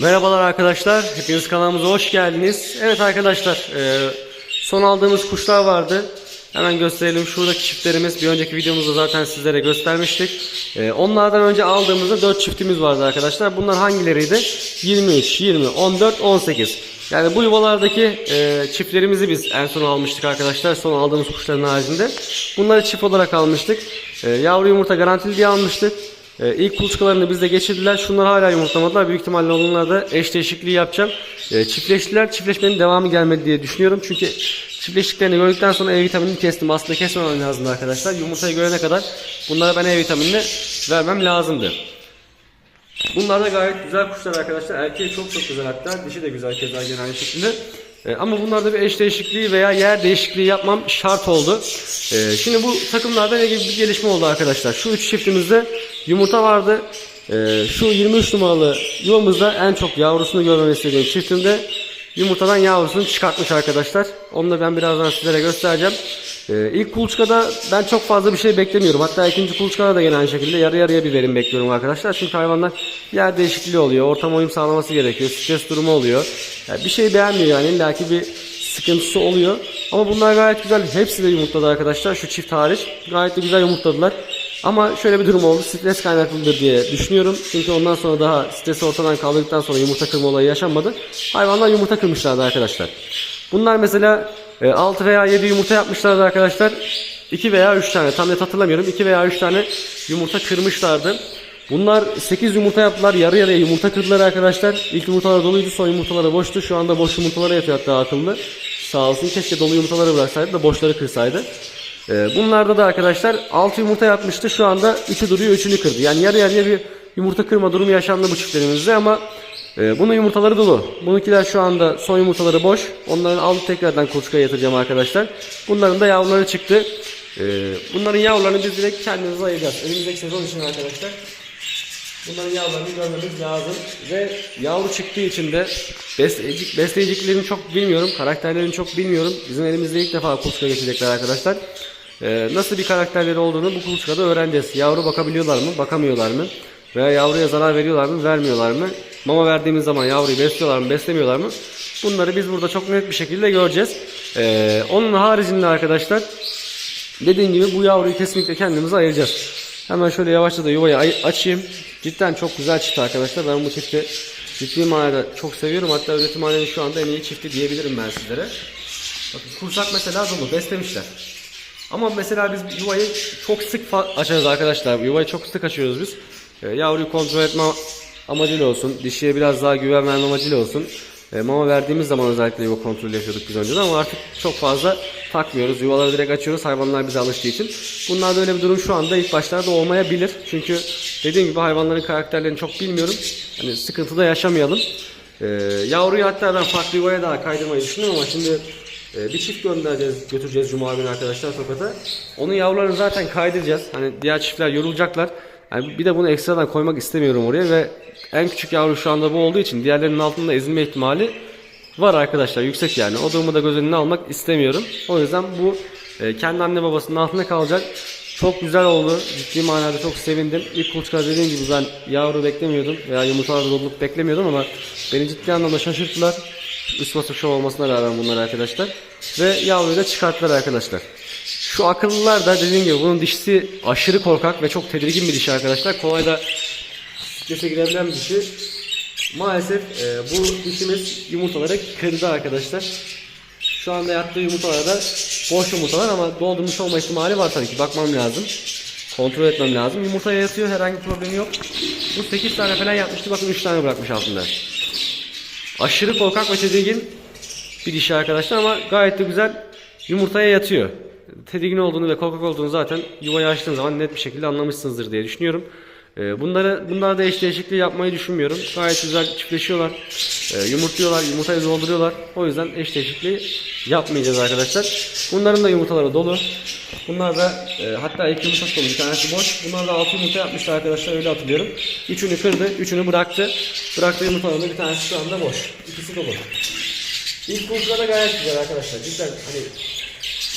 Merhabalar arkadaşlar, hepiniz kanalımıza hoş geldiniz. Evet arkadaşlar, e, son aldığımız kuşlar vardı. Hemen gösterelim. Şuradaki çiftlerimiz bir önceki videomuzda zaten sizlere göstermiştik. E, onlardan önce aldığımızda 4 çiftimiz vardı arkadaşlar. Bunlar hangileriydi? 23, 20, 14, 18. Yani bu yuvalardaki e, çiftlerimizi biz en son almıştık arkadaşlar. Son aldığımız kuşların haricinde. Bunları çift olarak almıştık. Yavru yumurta garantili diye almıştık. Ee, ilk kuluçkalarını bizde geçirdiler. Şunlar hala yumurtlamadılar. Büyük ihtimalle onlarla da eş değişikliği yapacağım. Ee, çiftleştiler. Çiftleşmenin devamı gelmedi diye düşünüyorum. Çünkü çiftleştiklerini gördükten sonra E vitaminini kestim. Aslında kesmemem lazımdı arkadaşlar. Yumurtayı görene kadar bunlara ben E vitaminini vermem lazımdı. Bunlar da gayet güzel kuşlar arkadaşlar. Erkeği çok çok güzel hatta. Dişi de güzel keza gene aynı Ee, ama bunlarda bir eş değişikliği veya yer değişikliği yapmam şart oldu. Ee, şimdi bu takımlarda ne gibi bir gelişme oldu arkadaşlar. Şu üç çiftimizde yumurta vardı. Ee, şu 23 numaralı yuvamızda en çok yavrusunu görmemi istediğim çiftimde yumurtadan yavrusunu çıkartmış arkadaşlar. Onu da ben birazdan sizlere göstereceğim. Ee, ilk kuluçkada ben çok fazla bir şey beklemiyorum. Hatta ikinci kuluçkada da yine aynı şekilde yarı yarıya bir verim bekliyorum arkadaşlar. Çünkü hayvanlar yer değişikliği oluyor. Ortam uyum sağlaması gerekiyor. Stres durumu oluyor. Yani bir şey beğenmiyor yani. İlla bir sıkıntısı oluyor. Ama bunlar gayet güzel. Hepsi de yumurtladı arkadaşlar. Şu çift hariç. Gayet de güzel yumurtladılar. Ama şöyle bir durum oldu. Stres kaynaklıdır diye düşünüyorum. Çünkü ondan sonra daha stresi ortadan kaldırdıktan sonra yumurta kırma olayı yaşanmadı. Hayvanlar yumurta kırmışlardı arkadaşlar. Bunlar mesela 6 veya 7 yumurta yapmışlardı arkadaşlar. 2 veya 3 tane tam net hatırlamıyorum. 2 veya 3 tane yumurta kırmışlardı. Bunlar 8 yumurta yaptılar. Yarı yarıya yumurta kırdılar arkadaşlar. İlk yumurtalar doluydu. Son yumurtaları boştu. Şu anda boş yumurtalara yatıyor hatta akıllı. Sağ olsun. Keşke dolu yumurtaları bıraksaydı da boşları kırsaydı. Ee, bunlarda da arkadaşlar 6 yumurta yapmıştı. Şu anda 3'ü duruyor 3'ünü kırdı. Yani yarı yarıya bir yumurta kırma durumu yaşandı bu çiftlerimizde ama e, bunun yumurtaları dolu. Bununkiler şu anda son yumurtaları boş. Onların alıp tekrardan kuluçkaya yatıracağım arkadaşlar. Bunların da yavruları çıktı. Ee, bunların yavrularını biz direkt kendimize ayıracağız. Önümüzdeki sezon için arkadaşlar. Bunların yavrularını görmemiz lazım. Ve yavru çıktığı için de besleyicik, besleyiciklerini çok bilmiyorum. Karakterlerini çok bilmiyorum. Bizim elimizde ilk defa kuluçka geçecekler arkadaşlar. Ee, nasıl bir karakterleri olduğunu bu kuluçkada öğreneceğiz. Yavru bakabiliyorlar mı? Bakamıyorlar mı? Veya yavruya zarar veriyorlar mı? Vermiyorlar mı? Mama verdiğimiz zaman yavruyu besliyorlar mı? Beslemiyorlar mı? Bunları biz burada çok net bir şekilde göreceğiz. Ee, onun haricinde arkadaşlar Dediğim gibi bu yavruyu kesinlikle kendimize ayıracağız. Hemen şöyle yavaşça da yuvayı ay- açayım. Cidden çok güzel çift arkadaşlar. Ben bu çifti ciddi manada çok seviyorum. Hatta üretimhanenin şu anda en iyi çifti diyebilirim ben sizlere. Bakın kursak mesela dolu beslemişler. Ama mesela biz yuvayı çok sık açarız arkadaşlar. Yuvayı çok sık açıyoruz biz. Ee, yavruyu kontrol etme amacıyla olsun. Dişiye biraz daha güven verme amacıyla olsun. E, mama verdiğimiz zaman özellikle yuva kontrolü yapıyorduk biz önceden ama artık çok fazla takmıyoruz. Yuvaları direkt açıyoruz hayvanlar bize alıştığı için. Bunlarda öyle bir durum şu anda ilk başlarda olmayabilir. Çünkü dediğim gibi hayvanların karakterlerini çok bilmiyorum. Hani sıkıntıda yaşamayalım. E, yavruyu hatta ben farklı yuvaya daha kaydırmayı düşünüyorum ama şimdi e, bir çift göndereceğiz, götüreceğiz Cuma günü arkadaşlar Tokat'a. Onun yavrularını zaten kaydıracağız. Hani diğer çiftler yorulacaklar. Yani bir de bunu ekstradan koymak istemiyorum oraya ve en küçük yavru şu anda bu olduğu için diğerlerinin altında ezilme ihtimali var arkadaşlar yüksek yani. O durumu da göz önüne almak istemiyorum. O yüzden bu e, kendi anne babasının altında kalacak. Çok güzel oldu. Ciddi manada çok sevindim. İlk kuluçkada dediğim gibi ben yavru beklemiyordum veya yumurtalarda doluluk beklemiyordum ama beni ciddi anlamda şaşırttılar. Üst basık şov olmasına rağmen bunlar arkadaşlar. Ve yavruyu da çıkarttılar arkadaşlar. Şu akıllılar da dediğim gibi bunun dişisi aşırı korkak ve çok tedirgin bir dişi arkadaşlar. Kolay da strese girebilen bir dişi. Maalesef e, bu dişimiz yumurtaları kırdı arkadaşlar. Şu anda yattığı yumurtalar da boş yumurtalar ama doldurmuş olma ihtimali var tabii ki. Bakmam lazım. Kontrol etmem lazım. Yumurtaya yatıyor herhangi bir problemi yok. Bu 8 tane falan yapmıştı. Bakın 3 tane bırakmış altında. Aşırı korkak ve tedirgin bir dişi arkadaşlar ama gayet de güzel yumurtaya yatıyor. Tedirgin olduğunu ve korkak olduğunu zaten yuvayı açtığın zaman net bir şekilde anlamışsınızdır diye düşünüyorum. Ee, Bunları bunlarda eş değişikliği yapmayı düşünmüyorum. Gayet güzel çiftleşiyorlar. Ee, yumurtluyorlar, yumurtayı dolduruyorlar. O yüzden eş değişikliği yapmayacağız arkadaşlar. Bunların da yumurtaları dolu. Bunlar da e, hatta iki yumurtası dolu, bir tanesi boş. Bunlar da altı yumurta yapmıştı arkadaşlar öyle hatırlıyorum. Üçünü kırdı, üçünü bıraktı. Bıraktığı yumurtaların da bir tanesi şu anda boş. İkisi dolu. İlk kursda da gayet güzel arkadaşlar. Cidden hani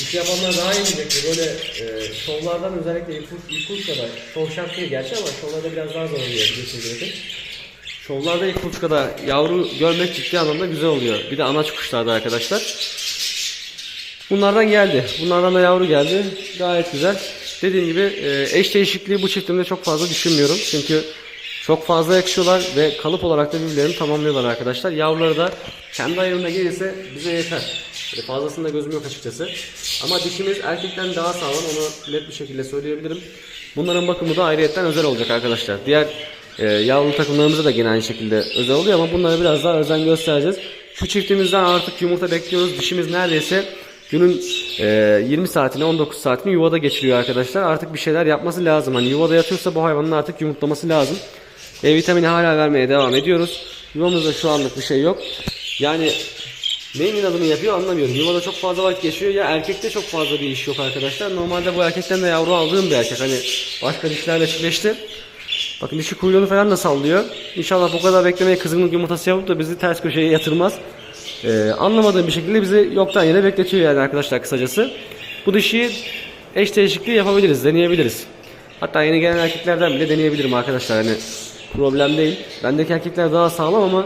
iş yapanlar daha iyi bilecektir. Böyle e, şovlardan özellikle ilk kurs, ilk kurs kadar şov şart değil gerçi ama şovlarda biraz daha zor oluyor üretim. Şovlarda ilk kuluçkada yavru görmek ciddi anlamda güzel oluyor. Bir de anaç kuşlarda arkadaşlar. Bunlardan geldi. Bunlardan da yavru geldi. Gayet güzel. Dediğim gibi e, eş değişikliği bu çiftimde çok fazla düşünmüyorum. Çünkü çok fazla yakışıyorlar ve kalıp olarak da birbirlerini tamamlıyorlar arkadaşlar. Yavruları da kendi ayarında gelirse bize yeter. Böyle fazlasında gözüm yok açıkçası. Ama dişimiz erkekten daha sağlam onu net bir şekilde söyleyebilirim. Bunların bakımı da ayrıyetten özel olacak arkadaşlar. Diğer e, yavru takımlarımızda da gene aynı şekilde özel oluyor ama bunlara biraz daha özen göstereceğiz. Şu çiftimizden artık yumurta bekliyoruz. Dişimiz neredeyse günün e, 20 saatini 19 saatini yuvada geçiriyor arkadaşlar. Artık bir şeyler yapması lazım. Hani yuvada yatıyorsa bu hayvanın artık yumurtlaması lazım. E vitamini hala vermeye devam ediyoruz. Yuvamızda şu anlık bir şey yok. Yani neyin inadını yapıyor anlamıyorum. Yuvada çok fazla vakit geçiyor ya erkekte çok fazla bir iş yok arkadaşlar. Normalde bu erkekten de yavru aldığım bir erkek. Hani başka dişlerle çiftleşti. Bakın dişi kuyruğunu falan da sallıyor. İnşallah bu kadar beklemeye kızgınlık yumurtası yapıp da bizi ters köşeye yatırmaz. Ee, anlamadığım bir şekilde bizi yoktan yere bekletiyor yani arkadaşlar kısacası. Bu dişiyi eş değişikliği yapabiliriz, deneyebiliriz. Hatta yeni gelen erkeklerden bile deneyebilirim arkadaşlar. Hani problem değil. Bendeki erkekler daha sağlam ama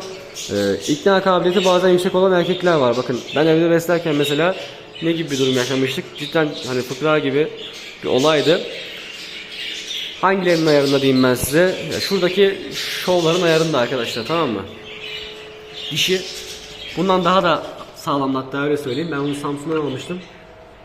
e, ikna kabiliyeti bazen yüksek olan erkekler var. Bakın ben evde beslerken mesela ne gibi bir durum yaşamıştık? Cidden hani fıkra gibi bir olaydı. Hangilerinin ayarında diyeyim ben size? Ya şuradaki şovların ayarında arkadaşlar tamam mı? Dişi bundan daha da sağlam hatta öyle söyleyeyim. Ben bunu Samsun'dan almıştım.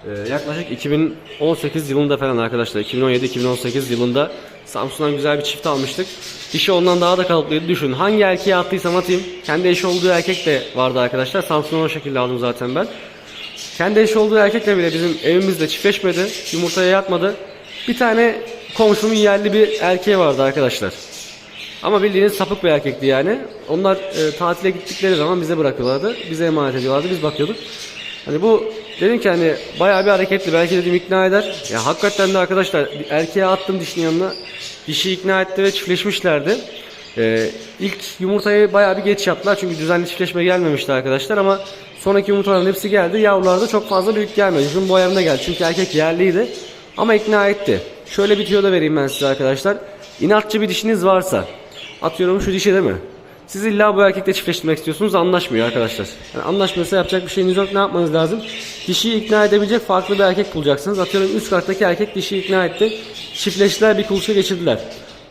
Ee, yaklaşık 2018 yılında falan arkadaşlar 2017-2018 yılında Samsun'dan güzel bir çift almıştık. Dişi ondan daha da kalıplıydı. Düşün hangi erkeğe attıysam atayım. Kendi eşi olduğu erkek de vardı arkadaşlar. Samsun'dan o şekilde aldım zaten ben. Kendi eşi olduğu erkekle bile bizim evimizde çiftleşmedi. Yumurtaya yatmadı. Bir tane komşumun yerli bir erkeği vardı arkadaşlar. Ama bildiğiniz sapık bir erkekti yani. Onlar e, tatile gittikleri zaman bize bırakıyorlardı. Bize emanet ediyorlardı. Biz bakıyorduk. Hani bu dedim ki hani bayağı bir hareketli. Belki dedim ikna eder. Ya hakikaten de arkadaşlar erkeğe attım dişinin yanına. Dişi ikna etti ve çiftleşmişlerdi. Ee, ilk yumurtayı bayağı bir geç yaptılar. Çünkü düzenli çiftleşme gelmemişti arkadaşlar ama sonraki yumurtaların hepsi geldi. Yavrular da çok fazla büyük gelmedi. Şunun boyarında geldi. Çünkü erkek yerliydi. Ama ikna etti. Şöyle bir tüyo da vereyim ben size arkadaşlar. İnatçı bir dişiniz varsa atıyorum şu dişi değil mi? Siz illa bu erkekle çiftleştirmek istiyorsunuz anlaşmıyor arkadaşlar. Yani anlaşmıyorsa yapacak bir şeyiniz yok. Ne yapmanız lazım? Dişiyi ikna edebilecek farklı bir erkek bulacaksınız. Atıyorum üst kattaki erkek dişiyi ikna etti. Çiftleştiler bir kuluçka geçirdiler.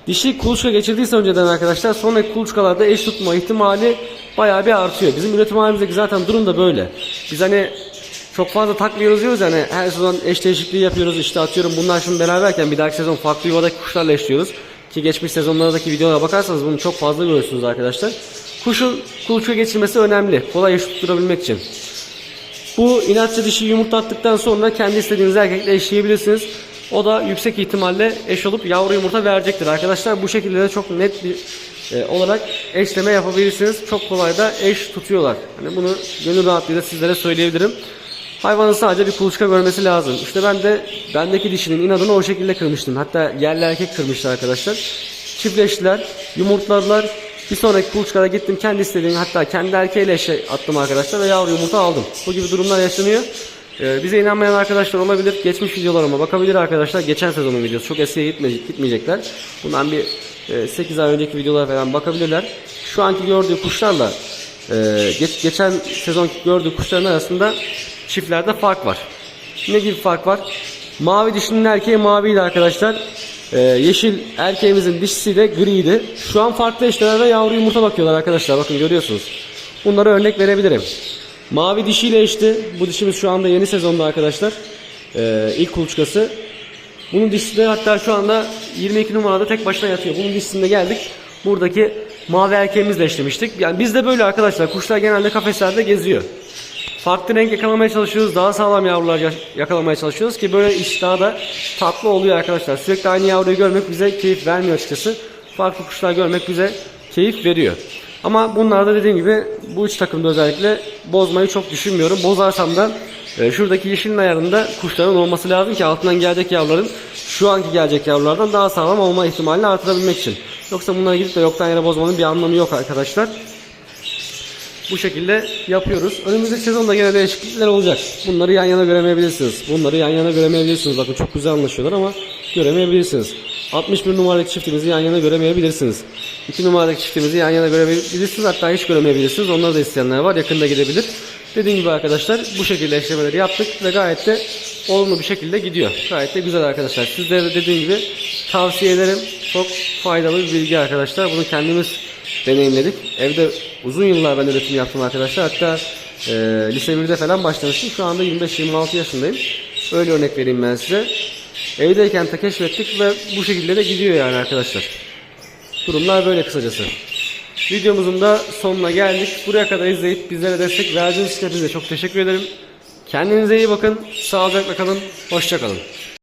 Dişi kuluçka geçirdiyse önceden arkadaşlar sonraki kuluçkalarda eş tutma ihtimali bayağı bir artıyor. Bizim üretim halimizdeki zaten durum da böyle. Biz hani çok fazla takmıyoruz diyoruz yani her sezon eş değişikliği yapıyoruz işte atıyorum bunlar şimdi beraberken bir dahaki sezon farklı yuvadaki kuşlarla eşliyoruz. Ki geçmiş sezonlardaki videolara bakarsanız bunu çok fazla görürsünüz arkadaşlar. Kuşun kuluçka geçirmesi önemli. Kolay eş tutturabilmek için. Bu inatçı dişi yumurtlattıktan sonra kendi istediğiniz erkekle eşleyebilirsiniz. O da yüksek ihtimalle eş olup yavru yumurta verecektir arkadaşlar. Bu şekilde de çok net bir e, olarak eşleme yapabilirsiniz. Çok kolay da eş tutuyorlar. Hani bunu gönül rahatlığıyla sizlere söyleyebilirim. Hayvanın sadece bir kuluçka görmesi lazım. İşte ben de bendeki dişinin inadını o şekilde kırmıştım. Hatta yerli erkek kırmıştı arkadaşlar. Çiftleştiler, yumurtladılar. Bir sonraki kuluçkada gittim kendi istediğim hatta kendi erkeğiyle eşe attım arkadaşlar ve yavru yumurta aldım. Bu gibi durumlar yaşanıyor. Ee, bize inanmayan arkadaşlar olabilir. Geçmiş videolarıma bakabilir arkadaşlar. Geçen sezonun videosu. Çok eskiye gitmeyecek, gitmeyecekler. Bundan bir e, 8 ay önceki videolara falan bakabilirler. Şu anki gördüğü kuşlarla e, geç, geçen sezon gördüğü kuşların arasında çiftlerde fark var. Ne gibi fark var? Mavi dişinin erkeği maviydi arkadaşlar. Ee, yeşil erkeğimizin dişisi de griydi. Şu an farklı eşlere ve yavru yumurta bakıyorlar arkadaşlar. Bakın görüyorsunuz. Bunlara örnek verebilirim. Mavi dişiyle eşti. Bu dişimiz şu anda yeni sezonda arkadaşlar. Ee, ilk kuluçkası. Bunun dişisi de hatta şu anda 22 numarada tek başına yatıyor. Bunun dişisinde geldik. Buradaki mavi erkeğimizle eşlemiştik. Yani biz de böyle arkadaşlar. Kuşlar genelde kafeslerde geziyor. Farklı renk yakalamaya çalışıyoruz. Daha sağlam yavrular ya- yakalamaya çalışıyoruz ki böyle iş daha da tatlı oluyor arkadaşlar. Sürekli aynı yavruyu görmek bize keyif vermiyor açıkçası. Farklı kuşlar görmek bize keyif veriyor. Ama bunlarda dediğim gibi bu üç takımda özellikle bozmayı çok düşünmüyorum. Bozarsam da e, şuradaki yeşilin ayarında kuşların olması lazım ki altından gelecek yavruların şu anki gelecek yavrulardan daha sağlam olma ihtimalini artırabilmek için. Yoksa bunları gidip de yoktan yere bozmanın bir anlamı yok arkadaşlar. Bu şekilde yapıyoruz. Önümüzdeki sezonda gene değişiklikler olacak. Bunları yan yana göremeyebilirsiniz. Bunları yan yana göremeyebilirsiniz. Bakın çok güzel anlaşıyorlar ama göremeyebilirsiniz. 61 numaralı çiftimizi yan yana göremeyebilirsiniz. İki numaradaki çiftimizi yan yana görebilirsiniz. Hatta hiç göremeyebilirsiniz. Onları da isteyenler var. Yakında gidebilir. Dediğim gibi arkadaşlar bu şekilde eşlemeleri yaptık ve gayet de olumlu bir şekilde gidiyor. Gayet de güzel arkadaşlar. Sizlere de dediğim gibi tavsiye ederim. Çok faydalı bir bilgi arkadaşlar. Bunu kendimiz deneyimledik. Evde uzun yıllar ben üretim yaptım arkadaşlar. Hatta e, lise 1'de falan başlamıştım. Şu anda 25-26 yaşındayım. Öyle örnek vereyim ben size. Evdeyken de keşfettik ve bu şekilde de gidiyor yani arkadaşlar. Durumlar böyle kısacası. Videomuzun da sonuna geldik. Buraya kadar izleyip bizlere destek verdiğiniz için hepinize çok teşekkür ederim. Kendinize iyi bakın. Sağlıcakla kalın. Hoşça kalın.